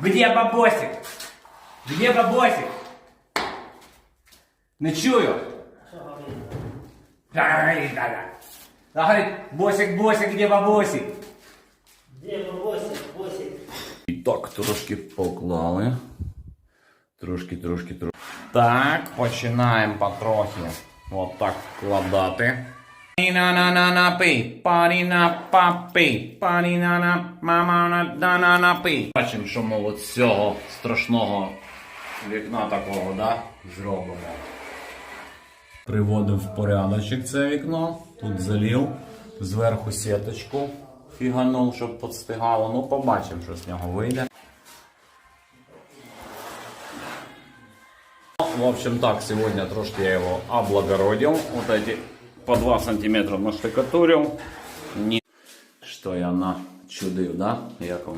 Где бабосик? Где бабосик? Не чую. Ай, да-да. Да, говорит, босик, босик, где бабосик? Де бабосик, босик? І так, трошки поклали. Трошки, трошки, трошки. Так, починаємо потрохи. От так вкладати. На пи, паріна папи, паріна на мама на дана на пи. Бачимо, що ми от з цього страшного вікна такого, да, зробимо. Приводив в порядочок це вікно. Тут залів, зверху сіточку фіганув, щоб підстигало. Ну, побачимо, що з нього вийде. В общем так, сегодня трошки я его облагородил. Вот эти по 2 сантиметра наштукатурив. Ні. Что я на чудив, да? Як вам?